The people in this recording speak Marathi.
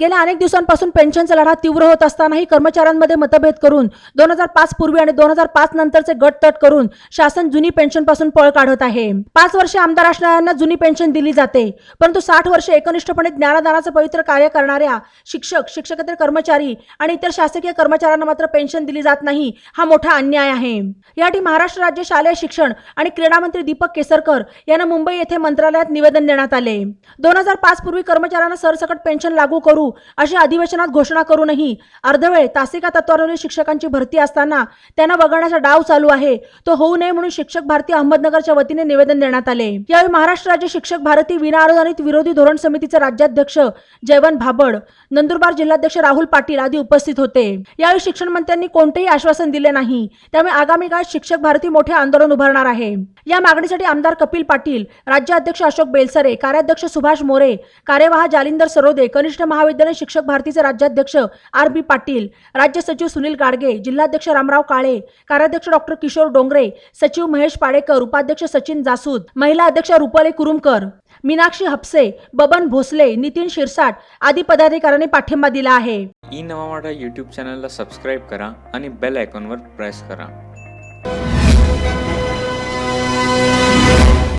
गेल्या अनेक दिवसांपासून पेन्शनचा लढा तीव्र होत असतानाही कर्मचाऱ्यांमध्ये मतभेद करून दोन हजार पाच पूर्वी आणि दोन हजार पाच नंतरचे गट तट करून शासन जुनी पेन्शनपासून पळ काढत आहे. पाच वर्षे आमदार असणाऱ्यांना जुनी पेन्शन दिली जाते. परंतु साठ वर्षे एकनिष्ठपणे ज्ञानदानाचं पवित्र कार्य करणाऱ्या शिक्षक शिक्षकेतर कर्मचारी आणि इतर शासकीय कर्मचाऱ्यांना मात्र पेन्शन दिली जात नाही हा मोठा अन्याय आहे. यासाठी महाराष्ट्र राज्य शालेय शिक्षण आणि क्रीडा मंत्री दीपक केसरकर यांना मुंबई येथे मंत्रालयात निवेदन देण्यात आले. दोन हजार पाच पूर्वी कर्मचाऱ्यांना सरसकट पेन्शन लागू करू अशी अधिवेशनात घोषणा करूनही अर्धवेळ तासिका तत्वावरील शिक्षकांची भरती असताना त्यांना वगळण्याचा डाव चालू आहे. तो होऊ नये म्हणून शिक्षक भारती अहमदनगरच्या वतीने निवेदन देण्यात आले. यावेळी महाराष्ट्र राज्य शिक्षक भारती विनाअनुदानित विरोधी धोरण समितीचे राज्याध्यक्ष जयवंत भाबड नंदुरबार जिल्हाध्यक्ष राहुल पाटील आदी उपस्थित होते. यावेळी शिक्षण मंत्र्यांनी कोणतेही आश्वासन दिले नाही. त्यामुळे आगामी काळात शिक्षक भारती मोठे आंदोलन उभारणार आहे. या मागणीसाठी आमदार कपिल पाटील राज्याध्यक्ष अशोक बेलसरे कार्याध्यक्ष सुभाष मोरे कार्यवाह जालिंदर सरोदे कनिष्ठ महाविद्यालय शिक्षक भारतीचे राज्याध्यक्ष आर बी पाटील राज्य सचिव सुनील गाडगे जिल्हाध्यक्ष रामराव काळे कार्याध्यक्ष डॉक्टर किशोर डोंगरे सचिव महेश पाडेकर उपाध्यक्ष सचिन जासूद महिला अध्यक्ष रुपाली कुरुमकर मीनाक्षी हपसे बबन भोसले नितीन शिरसाट आदी पदाधिकाऱ्यांनी पाठिंबा दिला आहे. ई नवा मराठा यूट्यूब चॅनलला सबस्क्राईब करा आणि बेल आयकॉनवर प्रेस करा.